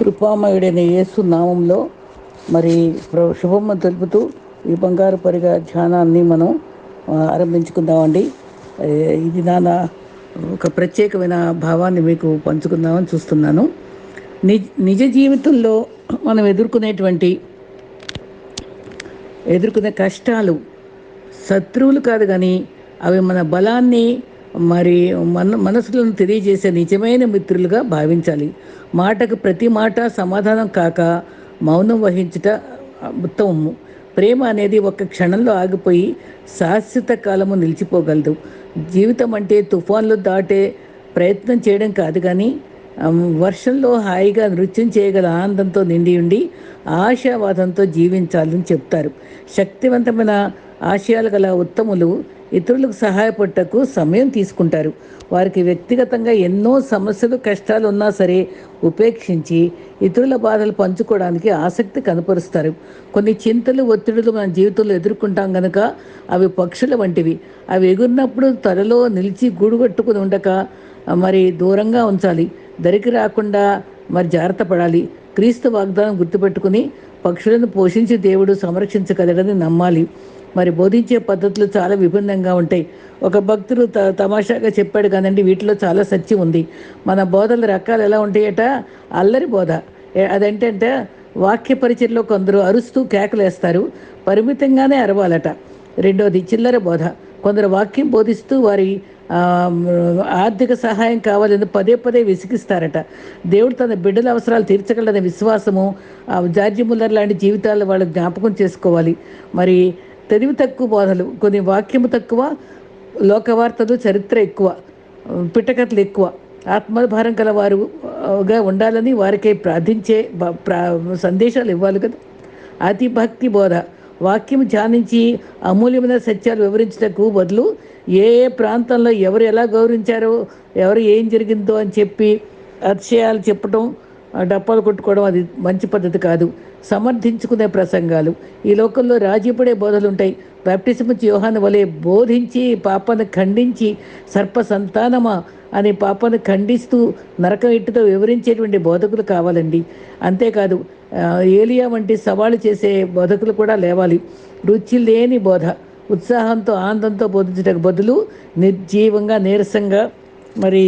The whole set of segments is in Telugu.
కృపామయుడైన యేసు నామంలో మరి ప్ర- తెలుపుతూ ఈ బంగారు పరిగా ధ్యానాన్ని మనం ఆరంభించుకుందామండి. ఇది నా ఒక ప్రత్యేకమైన భావాన్ని మీకు పంచుకుందామని చూస్తున్నాను. నిజ నిజ జీవితంలో మనం ఎదుర్కొనేటువంటి ఎదుర్కొనే కష్టాలు శత్రువులు కాదు కానీ అవి మన బలాన్ని మరి మన మనసులను తెలియజేసే నిజమైన మిత్రులుగా భావించాలి. మాటకు ప్రతి మాట సమాధానం కాక మౌనం వహించుట ఉత్తమము ప్రేమ అనేది ఒక క్షణంలో ఆగిపోయి శాశ్వత కాలము నిలిచిపోగలదు. జీవితం అంటే తుఫాన్లు దాటే ప్రయత్నం చేయడం కాదు కానీ వర్షంలో హాయిగా నృత్యం చేయగల ఆనందంతో నిండి ఉండి ఆశావాదంతో జీవించాలని చెప్తారు. శక్తివంతమైన ఆశయాలు గల ఉత్తములు ఇతరులకు సహాయపడటకు సమయం తీసుకుంటారు. వారికి వ్యక్తిగతంగా ఎన్నో సమస్యలు కష్టాలు ఉన్నా సరే ఉపేక్షించి ఇతరుల బాధలు పంచుకోవడానికి ఆసక్తి కనపరుస్తారు. కొన్ని చింతలు ఒత్తిడులు మన జీవితంలో ఎదుర్కొంటాం కనుక అవి పక్షుల వంటివి. అవి ఎగురినప్పుడు త్వరలో నిలిచి గూడుగట్టుకుని ఉండక మరి దూరంగా ఉంచాలి. దరికి రాకుండా మరి జాగ్రత్త పడాలి. క్రీస్తు వాగ్దానం గుర్తుపెట్టుకుని పక్షులను పోషించి దేవుడు సంరక్షించగలడని నమ్మాలి. మరి బోధించే పద్ధతులు చాలా విభిన్నంగా ఉంటాయి. ఒక భక్తుడు త తమాషాగా చెప్పాడు కానండి వీటిలో చాలా సత్యం ఉంది. మన బోధల రకాలు ఎలా ఉంటాయట? అల్లరి బోధ. అదేంటంటే వాక్య పరిచయలో కొందరు అరుస్తూ కేకలేస్తారు పరిమితంగానే అరవాలట. రెండోది చిల్లర బోధ. కొందరు వాక్యం బోధిస్తూ వారి ఆర్థిక సహాయం కావాలని పదే పదే విసిగిస్తారట. దేవుడు తన బిడ్డల అవసరాలు తీర్చగలదనే విశ్వాసము జార్జి ముల్లర్ లాంటి జీవితాలు వాళ్ళు జ్ఞాపకం చేసుకోవాలి. మరి తెలివి తక్కువ బోధలు కొన్ని వాక్యము తక్కువ లోకవార్తలు చరిత్ర ఎక్కువ పిటకథలు ఎక్కువ. ఆత్మభారం గల వారుగా ఉండాలని వారికై ప్రార్థించే ప్రా సందేశాలు ఇవ్వాలి కదా. అతి భక్తి బోధ. వాక్యం ధ్యానించి అమూల్యమైన సత్యాలు వివరించటకు బదులు ఏ ఏ ప్రాంతంలో ఎవరు ఎలా గౌరవించారో ఎవరు ఏం జరిగిందో అని చెప్పి అతిశయాలు చెప్పటం డప్పాలు కొట్టుకోవడం అది మంచి పద్ధతి కాదు. సమర్థించుకునే ప్రసంగాలు. ఈ లోకంలో రాజీపడే బోధలు ఉంటాయి బాప్టిజం ఇచ్చి యోహాను వలె బోధించి పాపను ఖండించి సర్ప సంతానమా అనే పాపను ఖండిస్తూ నరకం ఇట్టుతో వివరించేటువంటి బోధకులు కావాలండి. అంతేకాదు ఏలియా వంటి సవాళ్ళు చేసే బోధకులు కూడా లేవాలి. రుచి లేని బోధ. ఉత్సాహంతో ఆనందంతో బోధించడానికి బదులు నిర్జీవంగా నీరసంగా మరి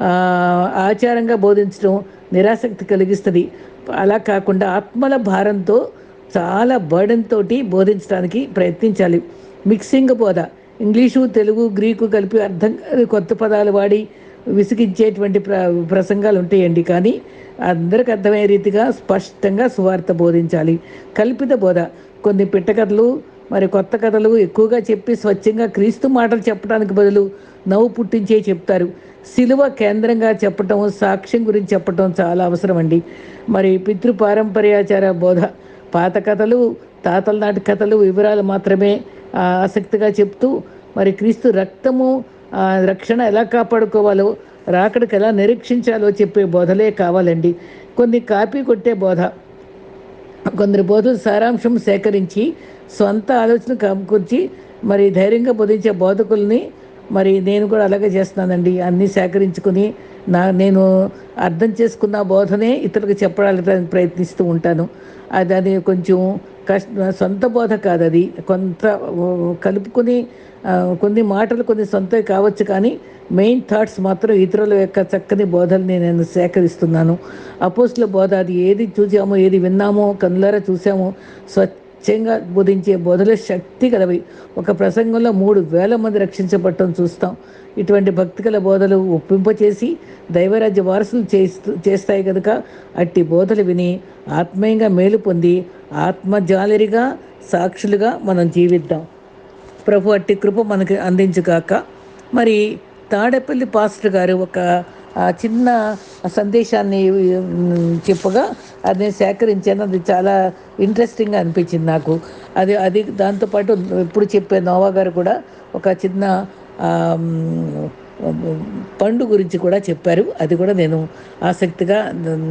ఆచారంగా బోధించడం నిరాసక్తి కలిగిస్తుంది. అలా కాకుండా ఆత్మల భారంతో చాలా బర్డెన్ తోటి బోధించడానికి ప్రయత్నించాలి. మిక్సింగ్ బోధ. ఇంగ్లీషు తెలుగు గ్రీకు కలిపి అర్థం కొత్త పదాలు వాడి విసిగించేటువంటి ప్ర ప్రసంగాలు ఉంటాయండి కానీ అందరికి అర్థమయ్యే రీతిగా స్పష్టంగా సువార్త బోధించాలి. కల్పిత బోధ. కొన్ని పిట్టకథలు మరి కొత్త కథలు ఎక్కువగా చెప్పి స్వచ్ఛంగా క్రీస్తు మాటలు చెప్పడానికి బదులు నవ్వు పుట్టించే చెప్తారు. శిలువ కేంద్రంగా చెప్పటం సాక్ష్యం గురించి చెప్పటం చాలా అవసరం అండి మరి పితృ పారంపర్యాచార బోధ పాత కథలు తాతల నాటి కథలు వివరాలు మాత్రమే ఆసక్తిగా చెప్తూ మరి క్రీస్తు రక్తము రక్షణ ఎలా కాపాడుకోవాలో రాకడికి ఎలా నిరీక్షించాలో చెప్పే బోధలే కావాలండి. కొన్ని కాపీ కొట్టే బోధ. కొందరు బోధలు సారాంశం సేకరించి సొంత ఆలోచన కమ్కూర్చి మరి ధైర్యంగా బోధించే బోధకుల్ని మరి నేను కూడా అలాగే చేస్తున్నానండి. అన్నీ సేకరించుకుని నా నేను అర్థం చేసుకున్న బోధనే ఇతరులకు చెప్పడానికి ప్రయత్నిస్తూ ఉంటాను. అది అది కొంచెం కష్ట సొంత బోధ కాదు అది. కొంత కలుపుకుని కలుపుకొని కొన్ని మాటలు కొన్ని సొంతవి కావచ్చు కానీ మెయిన్ థాట్స్ మాత్రం ఇతరుల యొక్క చక్కని బోధల్ని నేను సేకరిస్తున్నాను. అపోస్ల బోధ అది ఏది చూసామో ఏది విన్నామో కనులారా చూసామో సత్యంగా బోధించే బోధల శక్తి కలవి. ఒక ప్రసంగంలో మూడు వేల మంది రక్షించబడటం చూస్తాం. ఇటువంటి భక్తికల బోధలు ఒప్పింపచేసి దైవరాజ్య వారసులు చేస్తూ చేస్తాయి కనుక అట్టి బోధలు విని ఆత్మీయంగా మేలు పొంది ఆత్మజాలరిగా సాక్షులుగా మనం జీవిద్దాం. ప్రభు అట్టి కృప మనకి అందించుగాక. మరి తాడేపల్లి పాస్టర్ గారు ఒక చిన్న సందేశాన్ని చెప్పగా అది నేను సేకరించాను. అది చాలా ఇంట్రెస్టింగ్గా అనిపించింది నాకు. అది అది దాంతోపాటు ఇప్పుడు చెప్పే నోవా గారు కూడా ఒక చిన్న పండు గురించి కూడా చెప్పారు. అది కూడా నేను ఆసక్తిగా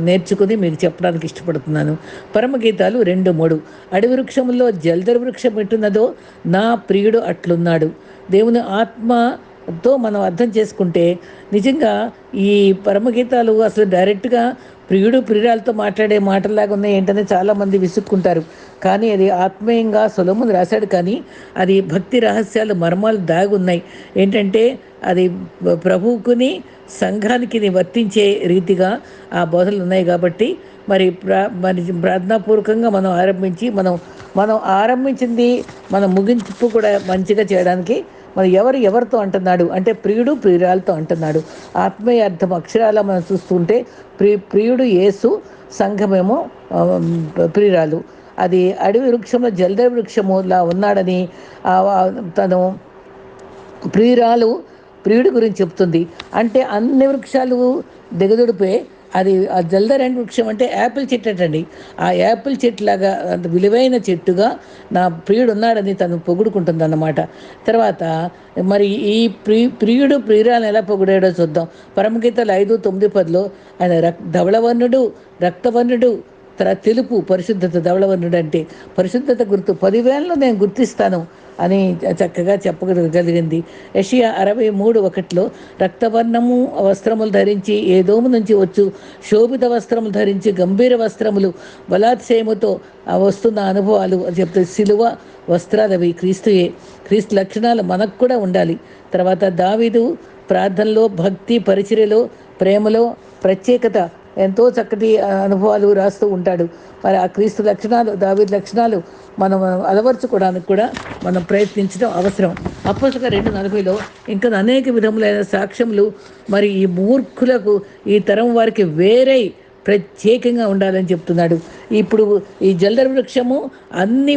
నేర్చుకుని మీకు చెప్పడానికి ఇష్టపడుతున్నాను. పరమగీతాలు రెండు మూడు. అడవి వృక్షంలో జల్దరి వృక్షం ఎట్టున్నదో నా ప్రియుడు అట్లున్నాడు. దేవుని ఆత్మ తో మనం అర్థం చేసుకుంటే నిజంగా ఈ పరమగీతాలు అసలు డైరెక్ట్గా ప్రియుడు ప్రియురాలతో మాట్లాడే మాటలాగా ఉన్నాయి ఏంటనే చాలామంది విసుక్కుంటారు. కానీ అది ఆత్మీయంగా సులభం రాశాడు. కానీ అది భక్తి రహస్యాలు మర్మాలు దాగి ఉన్నాయి ఏంటంటే అది ప్రభువుకుని సంఘానికి వర్తించే రీతిగా ఆ బోధలు ఉన్నాయి కాబట్టి మరి ప్రా మరి ప్రార్థనాపూర్వకంగా మనం ఆరంభించి మనం మనం ఆరంభించింది మన ముగింపు కూడా మంచిగా చేయడానికి మరి ఎవరు ఎవరితో అంటున్నాడు? అంటే ప్రియుడు ప్రియురాలతో అంటున్నాడు. ఆత్మీయ అర్థం అక్షరాల మనం చూస్తుంటే ప్రి ప్రియుడు యేసు సంఘమేమో ప్రియురాలు. అది అడవి వృక్షంలో జల్ద వృక్షములా ఉన్నాడని ఆ, తను ప్రియురాలు ప్రియుడి గురించి చెప్తుంది. అంటే అన్ని వృక్షాలు దిగదుడిపోయి అది ఆ జల్దరెండ్ వృక్షం అంటే యాపిల్ చెట్టు అండి ఆ యాపిల్ చెట్టులాగా అంత విలువైన చెట్టుగా నా ప్రియుడు ఉన్నాడని తను పొగుడుకుంటుంది అన్నమాట తర్వాత మరి ఈ ప్రి ప్రియుడు ప్రియురాలను ఎలా పొగిడాడో చూద్దాం. పరమగీతలు ఐదు తొమ్మిది పదిలో ఆయన రక్ ధవళవర్ణుడు రక్తవర్ణుడు తెలుపు పరిశుద్ధత ధవళవర్ణుడు అంటే పరిశుద్ధత గుర్తు పదివేలలో నేను గుర్తిస్తాను అని చక్కగా చెప్పగలిగింది. యషియా అరవై మూడు ఒకటిలో రక్తవర్ణము వస్త్రములు ధరించి ఏ నుంచి వచ్చు శోభిత వస్త్రములు ధరించి గంభీర వస్త్రములు బలాత్సయముతో వస్తున్న అనుభవాలు అని చెప్తే సిలువ వస్త్రాలవి క్రీస్తుయే. క్రీస్తు లక్షణాలు మనకు కూడా ఉండాలి. తర్వాత దావీదు ప్రార్థనలో భక్తి పరిచర్యలో ప్రేమలో ప్రత్యేకత ఎంతో చక్కటి అనుభవాలు రాస్తూ ఉంటాడు. మరి ఆ క్రీస్తు లక్షణాలు దావి లక్షణాలు మనం అలవర్చుకోవడానికి కూడా మనం ప్రయత్నించడం అవసరం. అప్పసుగా రెండు నలభైలో ఇంకా అనేక విధములైన సాక్ష్యములు మరి ఈ మూర్ఖులకు ఈ తరం వారికి వేరే ప్రత్యేకంగా ఉండాలని చెప్తున్నాడు. ఇప్పుడు ఈ జల్దర వృక్షము అన్ని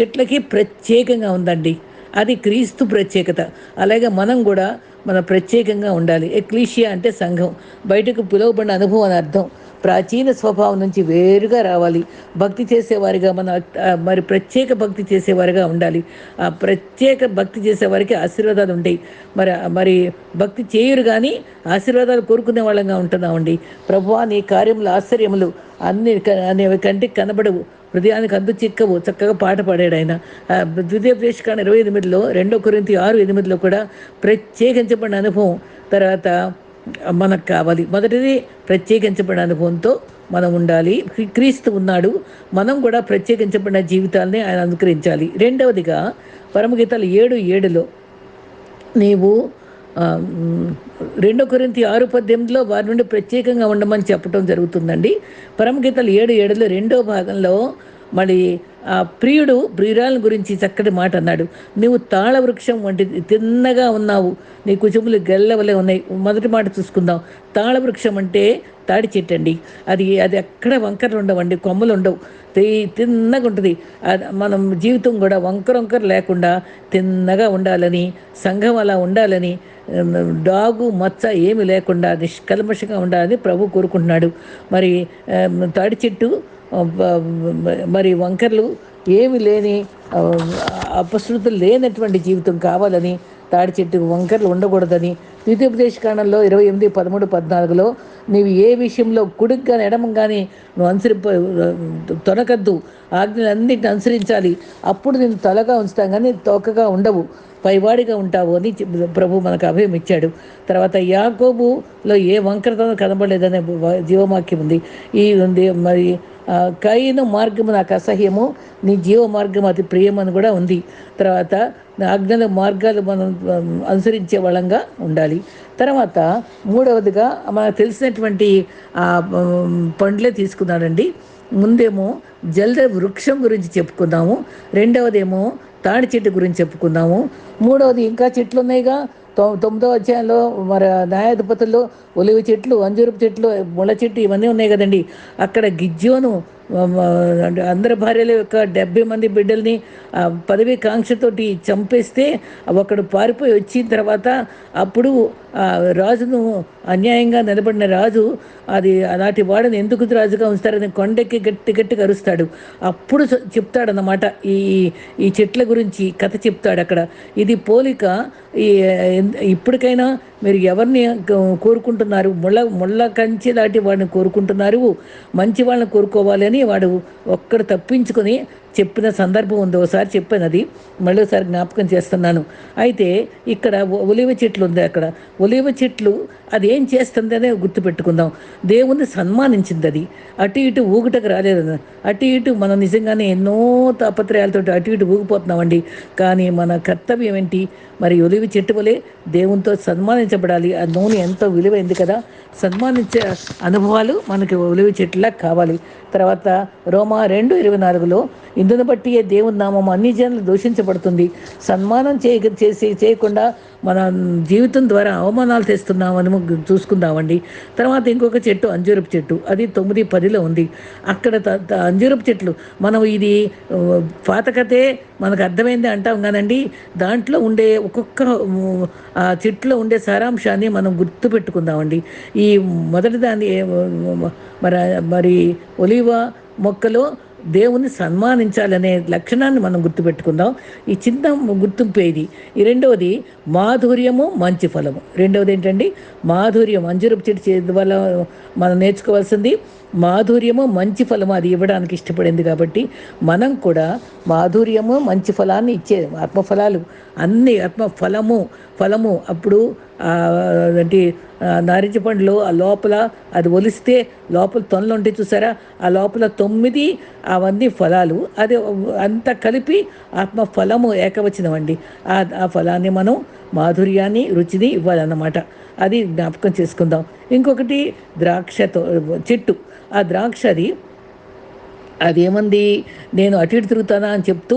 చెట్లకి ప్రత్యేకంగా ఉందండి. అది క్రీస్తు ప్రత్యేకత. అలాగే మనం కూడా మన ప్రత్యేకంగా ఉండాలి. ఎక్లీషియా అంటే సంఘం. బయటకు పిలువబడిన అనుభవం అని అర్థం. ప్రాచీన స్వభావం నుంచి వేరుగా రావాలి. భక్తి చేసేవారిగా మన మరి ప్రత్యేక భక్తి చేసేవారిగా ఉండాలి. ఆ ప్రత్యేక భక్తి చేసేవారికి ఆశీర్వాదాలు ఉంటాయి. మరి మరి భక్తి చేయరు కానీ ఆశీర్వాదాలు కోరుకునే వాళ్ళంగా ఉంటున్నామండి. ప్రభువా నీ కార్యములు ఆశ్చర్యములు అన్ని అనేవి కంటికి కనబడవు. హృదయానికి అందు చిక్కవు చక్కగా పాట పాడాడు ఆయన. ద్వితీయ ప్రేషకాండ ఇరవై ఎనిమిదిలో రెండో కొరింతి ఆరు ఎనిమిదిలో కూడా ప్రత్యేకించబడిన అనుభవం. తర్వాత మనకు కావాలి. మొదటిది ప్రత్యేకించబడిన అనుభవంతో మనం ఉండాలి. క్రీస్తు ఉన్నాడు. మనం కూడా ప్రత్యేకించబడిన జీవితాలని ఆయన అనుకరించాలి రెండవదిగా పరమగీతాలు ఏడు ఏడులో నీవు రెండో కొరింత ఆరు పద్దెనిమిదిలో వారి నుండి ప్రత్యేకంగా ఉండమని చెప్పడం జరుగుతుందండి. పరమగీతలు ఏడు ఏడులో రెండో భాగంలో మరి ఆ ప్రియుడు ప్రియురాల గురించి చక్కటి మాట అన్నాడు. నీవు తాళవృక్షం వంటిది వంటి తిన్నగా ఉన్నావు. నీ కుచుములు గెల్లవలే ఉన్నాయి. మొదటి మాట చూసుకుందాం. తాళవృక్షం అంటే తాడి చెట్టు అండి అది అది ఎక్కడ వంకరలు ఉండవండి. కొమ్మలు ఉండవు తి- తిన్నగా ఉంటుంది. అది మనం జీవితం కూడా వంకర వంకర లేకుండా తిన్నగా ఉండాలని సంఘం అలా ఉండాలని డాగు మచ్చ ఏమి లేకుండా నిష్కల్మషంగా ఉండాలని ప్రభు కోరుకుంటున్నాడు. మరి తాడి చెట్టు మరి వంకర్లు ఏమి లేని అపశృతులు లేనటువంటి జీవితం కావాలని తాడి చెట్టుకు వంకర్లు ఉండకూడదని ద్వితీయోపదేశ కాండంలో ఇరవై ఎనిమిది పదమూడు పద్నాలుగులో నీవు ఏ విషయంలో కుడికి కానీ ఎడమ కానీ నువ్వు అనుసరింప తొనకద్దు. ఆజ్ఞలన్నింటిని అనుసరించాలి. అప్పుడు నేను తలగా ఉంచుతాం కానీ తోకగా ఉండవు. పైవాడిగా ఉంటావు అని ప్రభు మనకు అభయం ఇచ్చాడు. తర్వాత యాకోబులో ఏ వంకరతనం కనబడలేదనే జీవవాక్యం ఉంది. ఈ ఉంది మరి కైన మార్గము నాకు అసహ్యము నీ జీవ మార్గం అతి ప్రియమని కూడా ఉంది. తర్వాత అజ్ఞల మార్గాలు మనం అనుసరించే వాళ్ళంగా ఉండాలి. తర్వాత మూడవదిగా మనకు తెలిసినటువంటి పండ్లే తీసుకున్నాడండి. ముందేమో జల్ద వృక్షం గురించి చెప్పుకుందాము. రెండవదేమో తాడి చెట్టు గురించి చెప్పుకుందాము. మూడవది ఇంకా చెట్లు ఉన్నాయిగా. తొమ్మిదో అధ్యాయంలో మరి న్యాయాధిపతుల్లో ఒలివ చెట్లు అంజూరపు చెట్లు ముళ్ళ చెట్టు ఇవన్నీ ఉన్నాయి కదండి. అక్కడ గిజ్జోను అంటే అందరి భార్యల యొక్క డెబ్బై మంది బిడ్డల్ని ఆ పదవి కాంక్షతోటి చంపేస్తే ఒకడు పారిపోయి వచ్చిన తర్వాత అప్పుడు ఆ రాజును అన్యాయంగా నిలబడిన రాజు అది అలాంటి వాడని ఎందుకు రాజుగా ఉంచుతారని కొండెక్కి గట్టి గట్టి కరుస్తాడు అప్పుడు చెప్తాడనమాట చెప్తాడన్నమాట. ఈ ఈ చెట్ల గురించి కథ చెప్తాడు అక్కడ. ఇది పోలిక ఈ ఇప్పటికైనా మీరు ఎవరిని కోరుకుంటున్నారు? ముళ్ళ ముళ్ళ కంచి దాటి వాడిని కోరుకుంటున్నారు? మంచి వాళ్ళని కోరుకోవాలి అని వాడు ఒక్కడు తప్పించుకొని చెప్పిన సందర్భం ఉంది. ఒకసారి చెప్పాను అది మళ్ళీ ఒకసారి జ్ఞాపకం చేస్తున్నాను. అయితే ఇక్కడ ఒలివ చెట్లు ఉంది అక్కడ. ఒలివ చెట్లు అది ఏం చేస్తుంది అనే గుర్తుపెట్టుకుందాం. దేవుణ్ణి సన్మానించింది అది అటు ఇటు ఊగుటకు రాలేదు. అటు ఇటు మనం నిజంగానే ఎన్నో తాపత్రయాలతో అటు ఇటు ఊగిపోతున్నామండి. కానీ మన కర్తవ్యం ఏంటి? మరి ఒలివి చెట్టు వలె దేవునితో సన్మానించబడాలి ఆ నూనె ఎంతో విలువైంది కదా. సన్మానించే అనుభవాలు మనకి ఒలివి చెట్టులా కావాలి. తర్వాత రోమా రెండు ఇరవై నాలుగులో ఇందును బట్టియే దేవుని నామం అన్ని జనులు దూషించబడుతుంది. సన్మానం చేయ చేసి చేయకుండా మన జీవితం ద్వారా అవమానాలు తెస్తున్నామని చూసుకుందామండి. తర్వాత ఇంకొక చెట్టు అంజూరపు చెట్టు. అది తొమ్మిది పదిలో ఉంది. అక్కడ అంజూరపు చెట్లు. మనం ఇది పాతకతే మనకు అర్థమైంది అంటాం కానండి. దాంట్లో ఉండే ఒక్కొక్క ఆ చెట్లో ఉండే సారాంశాన్ని మనం గుర్తు పెట్టుకుందామండి. ఈ మొదటి దాన్ని మరి మరి ఒలివ మొక్కలో దేవుని సన్మానించాలనే లక్షణాన్ని మనం గుర్తుపెట్టుకుందాం. ఈ చిన్న గుర్తింపు ఇది ఈ రెండవది మాధుర్యము మంచి ఫలము. రెండవది ఏంటండి? మాధుర్యం. అంజురపు చెట్టు చే వల్ల మనం నేర్చుకోవాల్సింది మాధుర్యము మంచి ఫలము. అది ఇవ్వడానికి ఇష్టపడింది కాబట్టి మనం కూడా మాధుర్యము మంచి ఫలాన్ని ఇచ్చే ఆత్మఫలాలు అన్ని ఆత్మ ఫలము ఫలము. అప్పుడు అంటే ఏంటి నారింజ పండ్లు ఆ లోపల అది ఒలిస్తే లోపల తొనలు ఉంటాయి చూసారా? ఆ లోపల తొమ్మిది అవన్నీ ఫలాలు. అది అంతా కలిపి ఆత్మ ఫలము ఏకవచనం అండి ఆ ఆ ఫలాన్ని మనం మాధుర్యాన్ని రుచిని ఇవ్వాలన్నమాట. అది జ్ఞాపకం చేసుకుందాం. ఇంకొకటి ద్రాక్ష చెట్టు. ఆ ద్రాక్ష అది అదేమంది నేను అటు ఇటు తిరుగుతానా అని చెప్తూ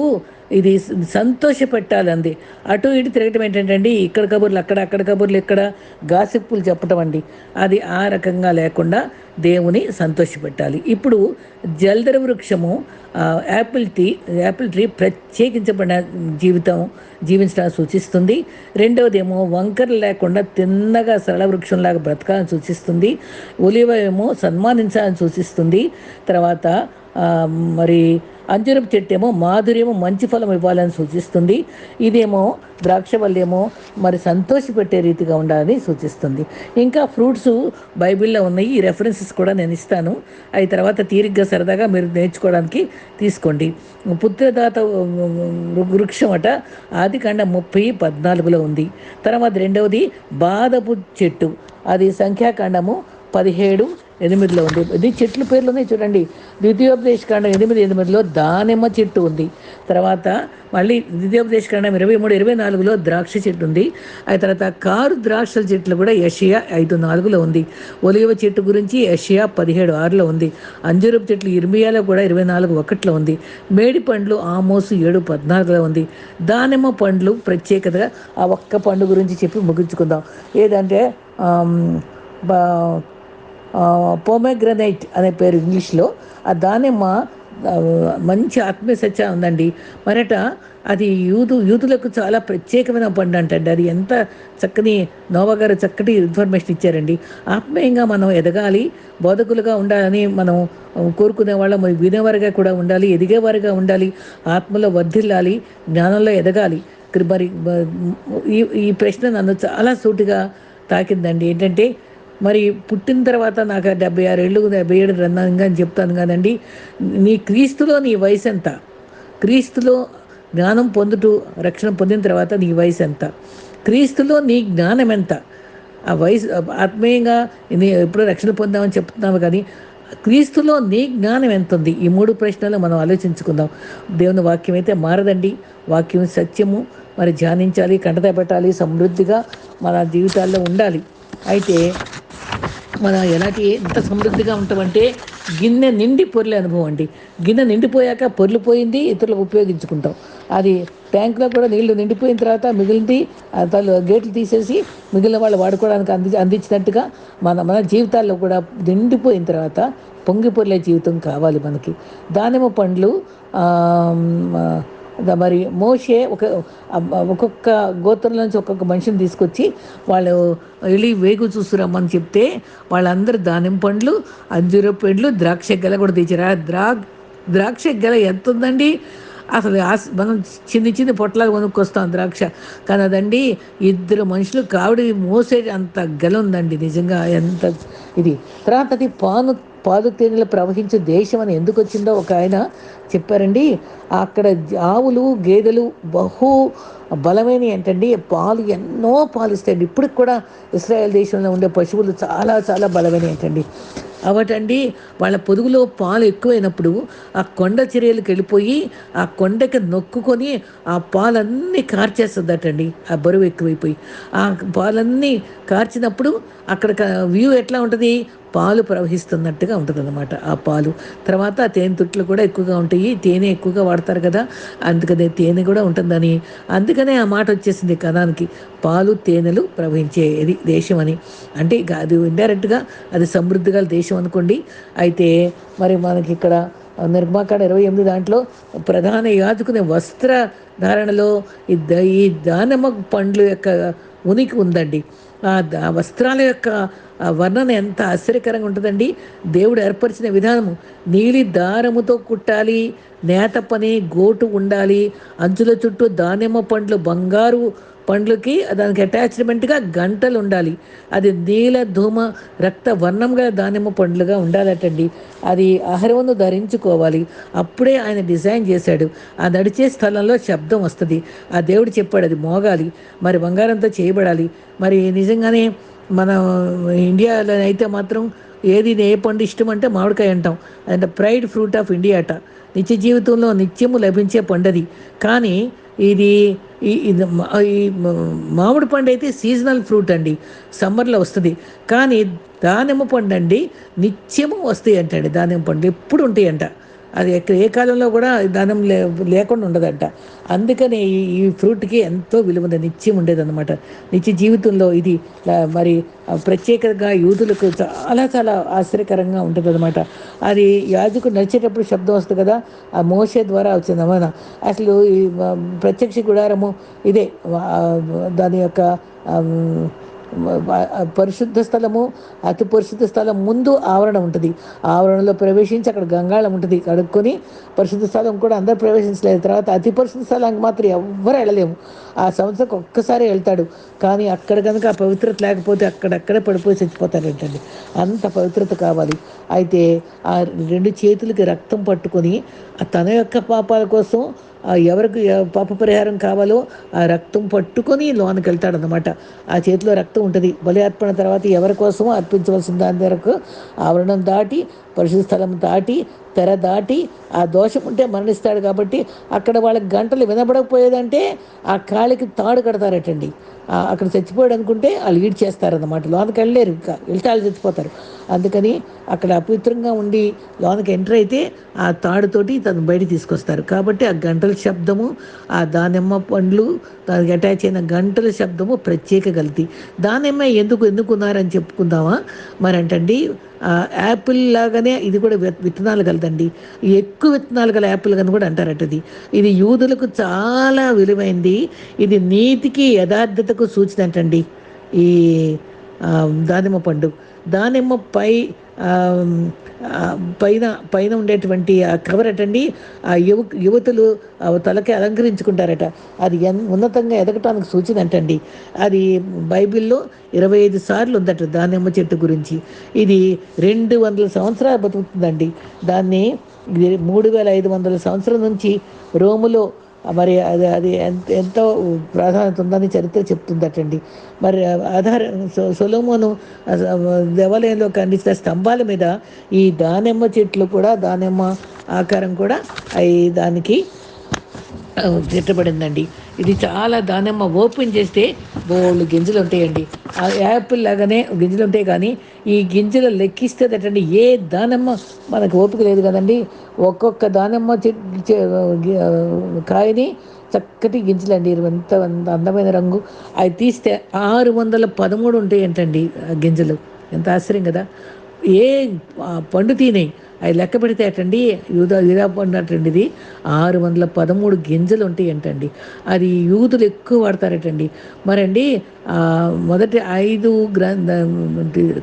ఇది సంతోష పెట్టాలంది అటు ఇటు తిరగటం ఏంటంటే ఇక్కడ కబుర్లు అక్కడ అక్కడ కబుర్లు ఇక్కడ గాసిప్పులు చెప్పటం అండి. అది ఆ రకంగా లేకుండా దేవుని సంతోషపెట్టాలి. ఇప్పుడు జల్దర వృక్షము యాపిల్ టీ యాపిల్ ట్రీ ప్రత్యేకించబడిన జీవితం జీవించడానికి సూచిస్తుంది. రెండవది ఏమో వంకరలు లేకుండా తిన్నగా సరళ వృక్షంలాగా బ్రతకాలని సూచిస్తుంది. ఒలివ ఏమో సన్మానించాలని సూచిస్తుంది. తర్వాత మరి అంజూరపు చెట్టు ఏమో మాధుర్యము మంచి ఫలం ఇవ్వాలని సూచిస్తుంది. ఇదేమో ద్రాక్ష వల్లేమో మరి సంతోషపెట్టే రీతిగా ఉండాలని సూచిస్తుంది. ఇంకా ఫ్రూట్స్ బైబిల్లో ఉన్నాయి. ఈ రెఫరెన్సెస్ కూడా నేను ఇస్తాను. అవి తర్వాత తీరిగ్గా సరదాగా మీరు నేర్చుకోవడానికి తీసుకోండి. పుత్రదాత వృక్షం అట ఆది కాండ ముప్పై పద్నాలుగులో ఉంది. తర్వాత రెండవది బాదపు చెట్టు. అది సంఖ్యాకాండము పదిహేడు ఎనిమిదిలో ఉంది. ఇది చెట్ల పేర్లు ఉన్నాయి చూడండి. ద్వితీయోపదేశ కాండం ఎనిమిది ఎనిమిదిలో దానిమ్మ చెట్టు ఉంది. తర్వాత మళ్ళీ ద్వితీయోపదేశ కాండం ఇరవై మూడు ఇరవై నాలుగులో ద్రాక్ష చెట్టు ఉంది. ఆ తర్వాత కారు ద్రాక్షల చెట్లు కూడా యషియా ఐదు నాలుగులో ఉంది. ఒలివ చెట్టు గురించి యషియా పదిహేడు ఆరులో ఉంది. అంజూరపు చెట్లు ఇర్మియాలో కూడా ఇరవై నాలుగు ఒకటిలో ఉంది. మేడి పండ్లు ఆమోసు ఏడు పద్నాలుగులో ఉంది. దానిమ్మ పండ్లు ప్రత్యేకతగా ఆ ఒక్క పండు గురించి చెప్పి ముగించుకుందాం. ఏదంటే బా పోమెగ్రనైట్ అనే పేరు ఇంగ్లీష్లో. ఆ దానిమ్మ మంచి ఆత్మీయ సత్య ఉందండి. మరట అది యూదు యూదులకు చాలా ప్రత్యేకమైన పండు అంటండి. అది ఎంత చక్కని నోవా గారు చక్కటి ఇన్ఫర్మేషన్ ఇచ్చారండి. ఆత్మీయంగా మనం ఎదగాలి బోధకులుగా ఉండాలని మనం కోరుకునే వాళ్ళం వినేవారిగా కూడా ఉండాలి ఎదిగేవారిగా ఉండాలి ఆత్మలో వర్ధిల్లాలి జ్ఞానంలో ఎదగాలి. మరి ఈ ఈ ప్రశ్న నన్ను చాలా సూటిగా తాకిందండి. ఏంటంటే మరి పుట్టిన తర్వాత నాకు డెబ్బై ఆరు ఏళ్ళు డెబ్బై ఏడు రన్నంగా అని చెప్తాను కాదండి. నీ క్రీస్తులో నీ వయసు ఎంత? క్రీస్తులో జ్ఞానం పొందుతూ రక్షణ పొందిన తర్వాత నీ వయసు ఎంత? క్రీస్తులో నీ జ్ఞానం ఎంత? ఆ వయసు ఆత్మీయంగా నీ ఎప్పుడో రక్షణ పొందామని చెప్తున్నాము కానీ క్రీస్తులో నీ జ్ఞానం ఎంత ఉంది? ఈ మూడు ప్రశ్నలు మనం ఆలోచించుకుందాం. దేవుని వాక్యం అయితే మారదండి. వాక్యం సత్యము. మరి ధ్యానించాలి కంటత పెట్టాలి సమృద్ధిగా మన జీవితాల్లో ఉండాలి. అయితే మన ఎలాంటి ఎంత సమృద్ధిగా ఉంటామంటే గిన్నె నిండి పొర్లే అనుభవం అండి. గిన్నె నిండిపోయాక పొర్లు పోయింది ఇతరులకు ఉపయోగించుకుంటాం. అది ట్యాంక్లో కూడా నీళ్ళు నిండిపోయిన తర్వాత మిగిలింది ఆ తలు గేట్లు తీసేసి మిగిలిన వాళ్ళు వాడుకోవడానికి అంది అందించినట్టుగా మన మన జీవితాల్లో కూడా నిండిపోయిన తర్వాత పొంగి పొర్లే జీవితం కావాలి మనకి. దానిమ్మ పండ్లు మరి మోషే ఒక ఒక్కొక్క గోత్రం నుంచి ఒక్కొక్క మనిషిని తీసుకొచ్చి వాళ్ళు వెళ్ళి వేగు చూస్తురమ్మని చెప్తే వాళ్ళందరూ దానిమ్మ పండ్లు అంజూర పండ్లు ద్రాక్ష గెల కూడా తెచ్చారు. ఆ ద్రా ద్రాక్ష గెల ఎంత ఉందండి అసలు మనం చిన్న చిన్న పొట్లాలు కొనుక్కొస్తాం ద్రాక్ష. కానీ అదండి ఇద్దరు మనుషులు కావిడి మోసే అంత గెల ఉందండి నిజంగా ఎంత ఇది. తర్వాత అది పాను పాలు తేనెలు ప్రవహించే దేశం అని ఎందుకు వచ్చిందో ఒక ఆయన చెప్పారండి. అక్కడ ఆవులు గేదెలు బహు బలమైన ఏంటండి? పాలు ఎన్నో పాలు ఇస్తాయండి. ఇప్పటికి కూడా ఇస్రాయల్ దేశంలో ఉండే పశువులు చాలా చాలా బలమైన ఏంటండి? అవటండి వాళ్ళ పొదుగులో పాలు ఎక్కువైనప్పుడు ఆ కొండ చర్యలకు వెళ్ళిపోయి ఆ కొండకి నొక్కుకొని ఆ పాలన్నీ కార్చేస్తుందటండి. ఆ బరువు ఎక్కువైపోయి. ఆ పాలన్నీ కార్చినప్పుడు అక్కడ వ్యూ ఎట్లా ఉంటుంది? పాలు ప్రవహిస్తున్నట్టుగా ఉంటుంది అనమాట ఆ పాలు. తర్వాత తేనె తుట్లు కూడా ఎక్కువగా ఉంటాయి. తేనె ఎక్కువగా వాడతారు కదా. అందుకనే తేనె కూడా ఉంటుందని. అందుకే ఆ మాట వచ్చేసింది కథానికి పాలు తేనెలు ప్రవహించేది దేశం అని. అంటే అది ఇండైరెక్ట్గా అది సమృద్ధి గల దేశం అనుకోండి. అయితే మరి మనకి ఇక్కడ నిర్మాకాండ ఇరవై ఎనిమిది దాంట్లో ప్రధాన యాజకుని వస్త్ర ధారణలో ఈ దానిమ్మ పండ్ల యొక్క ఉనికి ఉందండి. ఆ ఆ వస్త్రాల యొక్క ఆ వర్ణన ఎంత ఆశ్చర్యకరంగా ఉంటుందండి. దేవుడు ఏర్పరిచిన విధానము. నీలి దారముతో కుట్టాలి నేత పని గోటు ఉండాలి అంచుల చుట్టూ దానిమ్మ పండ్లు బంగారు పండ్లకి దానికి అటాచ్మెంట్గా గంటలు ఉండాలి. అది నీల ధూమ రక్త వర్ణంగా దానిమ్మ పండ్లుగా ఉండాలటండి. అది అహరవను ధరించుకోవాలి. అప్పుడే ఆయన డిజైన్ చేశాడు. ఆ నడిచే స్థలంలో శబ్దం వస్తుంది. ఆ దేవుడు చెప్పాడు అది మోగాలి. మరి బంగారంతో చేయబడాలి. మరి నిజంగానే మన ఇండియాలో అయితే మాత్రం ఏది ఏ పండు ఇష్టం అంటే మామిడికాయ అంటాం. అంటే ప్రైడ్ ఫ్రూట్ ఆఫ్ ఇండియా అట. నిత్య జీవితంలో నిత్యము లభించే పండది. కానీ ఇది ఈ- ఇది మామిడి పండు అయితే సీజనల్ ఫ్రూట్ అండి. సమ్మర్లో వస్తుంది. కానీ దానిమ్మ పండు అండి నిత్యము వస్తాయి అంటండి. దానిమ్మ పండు ఎప్పుడు ఉంటాయంట. అది ఎక్కడ ఏ కాలంలో కూడా దానం లే లేకుండా ఉండదంట. అందుకనే ఈ ఈ ఫ్రూట్కి ఎంతో విలువ ఉంది నిత్యం ఉండేదన్నమాట. నిత్య జీవితంలో ఇది మరి ప్రత్యేకంగా యూదులకు చాలా చాలా ఆశ్చర్యకరంగా ఉంటుంది అనమాట అది యాజకుడు నడిచేటప్పుడు శబ్దం వస్తుంది కదా ఆ మోసే ద్వారా వచ్చింది. అమ్మ అసలు ఈ ప్రత్యక్ష గుడారము ఇదే దాని యొక్క పరిశుద్ధ స్థలము అతి పరిశుద్ధ స్థలం ముందు ఆవరణ ఉంటుంది. ఆవరణలో ప్రవేశించి అక్కడ గంగాళం ఉంటుంది. కడుక్కొని పరిశుద్ధ స్థలం కూడా అందరు ప్రవేశించలేదు. తర్వాత అతి పరిశుద్ధ స్థలానికి మాత్రం ఎవ్వరు వెళ్ళలేము. ఆ సంవత్సరం ఒక్కసారి వెళ్తాడు. కానీ అక్కడ కనుక ఆ పవిత్రత లేకపోతే అక్కడక్కడే పడిపోయి చచ్చిపోతాడంటండి అంత పవిత్రత కావాలి. అయితే ఆ రెండు చేతులకి రక్తం పట్టుకొని తన యొక్క పాపాల కోసం ఎవరికి పాప పరిహారం కావాలో ఆ రక్తం పట్టుకొని లోనికి వెళ్తాడనమాట ఆ చేతిలో రక్తం ఉంటుంది. బలి అర్పణ తర్వాత ఎవరి కోసమో అర్పించవలసిన దాని వరకు ఆవరణం దాటి పరిశుద్ధ స్థలం దాటి తెర దాటి ఆ దోషం ఉంటే మరణిస్తాడు కాబట్టి అక్కడ వాళ్ళకి గంటలు వినబడకపోయేదంటే ఆ కాళ్ళకి తాడు కడతారటండి. అక్కడ చచ్చిపోయాడు అనుకుంటే వాళ్ళు ఈడ్ చేస్తారన్నమాట. లోనకి వెళ్ళలేరు ఇంకా వెళ్తే వాళ్ళు చచ్చిపోతారు. అందుకని అక్కడ అపవిత్రంగా ఉండి లోనకి ఎంటర్ అయితే ఆ తాడుతోటి తను బయట తీసుకొస్తారు. కాబట్టి ఆ గంటల శబ్దము ఆ దానిమ్మ పండ్లు దానికి అటాచ్ అయిన గంటల శబ్దము ప్రత్యేక గలతి దానిమ్మ ఎందుకు ఎందుకున్నారని చెప్పుకుందామా? మరి అంటండి యాపిల్ లాగానే ఇది కూడా విత్తనాలు కలదండి. ఎక్కువ విత్తనాలు గల యాపిల్ అని కూడా అంటారట ఇది ఇది యూదులకు చాలా విలువైంది. ఇది నీతికి యథార్థతకు సూచన అంటండి ఈ దానిమ్మ పండు. దానిమ్మ పై పైన పైన ఉండేటువంటి ఆ కవర్ అటండి ఆ యువ యువతులు ఆ తలకి అలంకరించుకుంటారట. అది ఎన్ ఉన్నతంగా ఎదగటానికి సూచన అంటండి అది బైబిల్లో ఇరవై ఐదు సార్లు ఉందట దానిమ్మ చెట్టు గురించి. ఇది రెండు వందల సంవత్సరాలు బతుకుతుందండి. దాన్ని మూడు వేల ఐదు వందల సంవత్సరం నుంచి రోములో మరి అది అది ఎంత ఎంతో ప్రాధాన్యత ఉందని చరిత్ర చెప్తుందటండి. మరి ఆధార సొ- దేవాలయంలో ఖండించిన స్తంభాల మీద ఈ దానిమ్మ చెట్లు కూడా దానిమ్మ ఆకారం కూడా అవి దానికి చెట్టబడిందండి ఇది చాలా దానిమ్మ ఓపెన్ చేస్తే బోళ్ళు గింజలు ఉంటాయండి. ఆ యాపిల్ లాగానే గింజలు ఉంటాయి కానీ ఈ గింజలు లెక్కిస్తే లెక్కిస్తేటండి ఏ దానిమ్మ మనకు ఓపిక లేదు కదండి. ఒక్కొక్క దానిమ్మ చె- కాయని చక్కటి గింజలండి. ఎంత ఎంత అందమైన రంగు. అవి తీస్తే ఆరు వందల పదమూడు ఉంటాయి ఏంటండి ఆ గింజలు. ఎంత ఆశ్చర్యం కదా. ఏ పండు తినేయి అవి లెక్క పెడితే అటండి యూదా యూదా పండు ఇది. ఆరు వందల పదమూడు గింజలు ఉంటాయి ఏంటండి అది యూదులు ఎక్కువ వాడతారటండి. మరండి మొదటి ఐదు గ్రంథ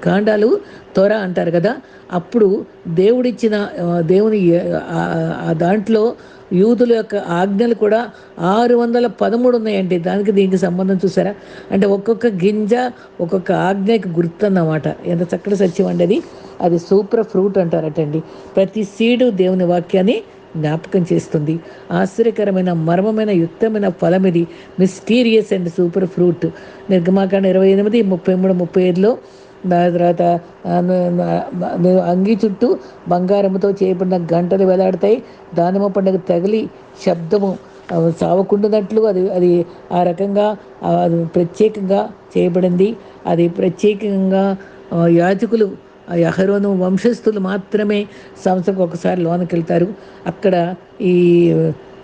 కాండాలు త్వర అంటారు కదా. అప్పుడు దేవుడిచ్చిన దేవుని ఆ దాంట్లో యూదుల యొక్క ఆజ్ఞలు కూడా ఆరు వందల పదమూడు ఉన్నాయండి. దానికి దీనికి సంబంధం చూసారా? అంటే ఒక్కొక్క గింజ ఒక్కొక్క ఆజ్ఞకి గుర్తు అన్నమాట. ఎంత చక్కటి సత్యం అండి అది. అది సూపర్ ఫ్రూట్ అంటారటండి. ప్రతి సీడు దేవుని వాక్యాన్ని జ్ఞాపకం చేస్తుంది. ఆశ్చర్యకరమైన మర్మమైన యుక్తమైన ఫలం ఇది. Mysterious and super fruit. నిర్గమాకాండ ఇరవై ఎనిమిది ముప్పై మూడు ముప్పై ఐదులో తర్వాత అంగి చుట్టూ బంగారముతో చేయబడిన గంటలు వేలాడతాయి. దానిమ్మ పండుగ తగిలి శబ్దము సావకుండినట్లు అది అది ఆ రకంగా ప్రత్యేకంగా చేయబడింది. అది ప్రత్యేకంగా యాచకులు యహరోను వంశస్థులు మాత్రమే సంవత్సరం ఒకసారి లోనకెళ్తారు. అక్కడ ఈ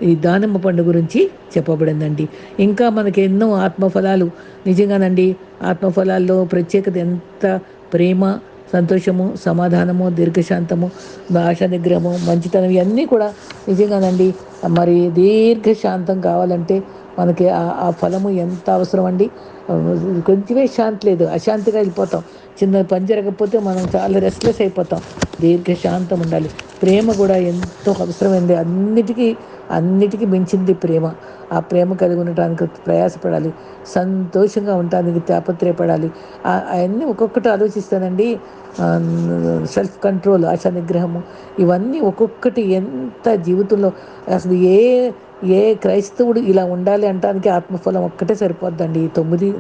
ఈ దానిమ్మ పండు గురించి చెప్పబడిందండి. ఇంకా మనకి ఎన్నో ఆత్మఫలాలు. నిజంగానండి ఆత్మఫలాల్లో ప్రత్యేకత ఎంత? ప్రేమ సంతోషము సమాధానము దీర్ఘశాంతము ఆశ నిగ్రహము మంచితనం ఇవన్నీ కూడా నిజంగానండి. మరి దీర్ఘశాంతం కావాలంటే మనకి ఆ ఫలము ఎంత అవసరం అండి కొంచెమే శాంతి లేదు. అశాంతిగా వెళ్ళిపోతాం. చిన్న పని జరగకపోతే మనం చాలా రెస్ట్లెస్ అయిపోతాం. దీర్ఘ శాంతం ఉండాలి. ప్రేమ కూడా ఎంతో అవసరమైంది. అన్నిటికీ అన్నిటికీ మించింది ప్రేమ. ఆ ప్రేమ కలిగి ఉండటానికి ప్రయాసపడాలి. సంతోషంగా ఉండటానికి తాపత్రయపడాలి. అవన్నీ ఒక్కొక్కటి ఆలోచిస్తానండి. సెల్ఫ్ కంట్రోల్ ఆశా నిగ్రహము ఇవన్నీ ఒక్కొక్కటి ఎంత జీవితంలో అసలు ఏ ఏ క్రైస్తవుడు ఇలా ఉండాలి అంటానికి ఆత్మఫలం ఒక్కటే సరిపోద్దండి. ఈ తొమ్మిది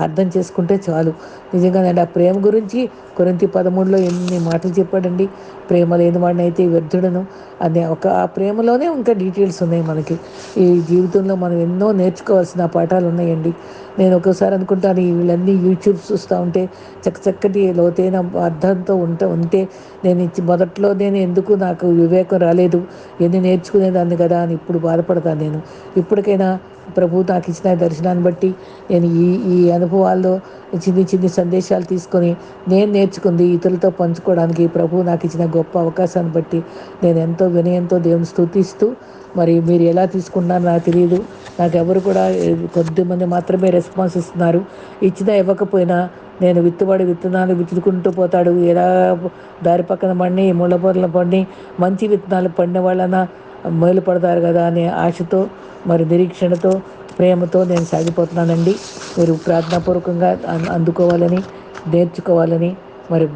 అర్థం చేసుకుంటే చాలు. నిజంగానండి ఆ ప్రేమ గురించి కొరింతి పదమూడులో ఎన్ని మాటలు చెప్పాడండి? ప్రేమ లేని వాడినైతే వ్యర్థుడను. అనే ఒక ఆ ప్రేమలోనే ఇంకా డీటెయిల్స్ ఉన్నాయి మనకి. ఈ జీవితంలో మనం ఎన్నో నేర్చుకోవాల్సిన పాఠాలు ఉన్నాయండి. నేను ఒకసారి అనుకుంటాను వీళ్ళన్నీ యూట్యూబ్ చూస్తూ ఉంటే చక్కచక్కటి లోతైన అర్థంతో ఉంటే ఉంటే నేను ఇచ్చి మొదట్లో నేను ఎందుకు నాకు వివేకం రాలేదు ఎన్ని నేర్చుకునేదాన్ని కదా అని ఇప్పుడు బాధపడతాను నేను. ఇప్పటికైనా ప్రభు నాకు ఇచ్చిన దర్శనాన్ని బట్టి నేను ఈ ఈ అనుభవాల్లో చిన్ని చిన్ని సందేశాలు తీసుకొని నేను నేర్చుకుంది ఇతరులతో పంచుకోవడానికి ప్రభు నాకు ఇచ్చిన గొప్ప అవకాశాన్ని బట్టి నేను ఎంతో వినయంతో దేవుని స్థుతిస్తూ మరి మీరు ఎలా తీసుకున్నారో నాకు తెలియదు. నాకు ఎవరు కూడా కొద్దిమంది మాత్రమే రెస్పాన్స్ ఇస్తున్నారు. ఇచ్చినా ఇవ్వకపోయినా నేను విత్తుబడి విత్తనాలు విత్తుకుంటూ పోతాడు. ఎలా దారి పక్కన పడి ముళ్ళపొరల పండి మంచి విత్తనాలు పండిన వాళ్ళన మేలు పడతారు కదా అనే ఆశతో మరి నిరీక్షణతో ప్రేమతో నేను సాగిపోతున్నానండి. మీరు ప్రార్థనాపూర్వకంగా అందుకోవాలని నేర్చుకోవాలని మరి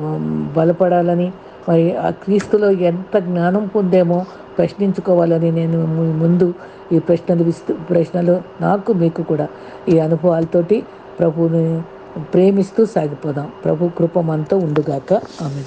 బలపడాలని మరి ఆ క్రీస్తులో ఎంత జ్ఞానం పొందేమో ప్రశ్నించుకోవాలని నేను ముందు ఈ ప్రశ్నలు విస్తు ప్రశ్నలు నాకు మీకు కూడా ఈ అనుభవాలతోటి ప్రభువుని ప్రేమిస్తూ సాగిపోదాం. ప్రభు కృప మనతో ఉండుగాక. ఆమె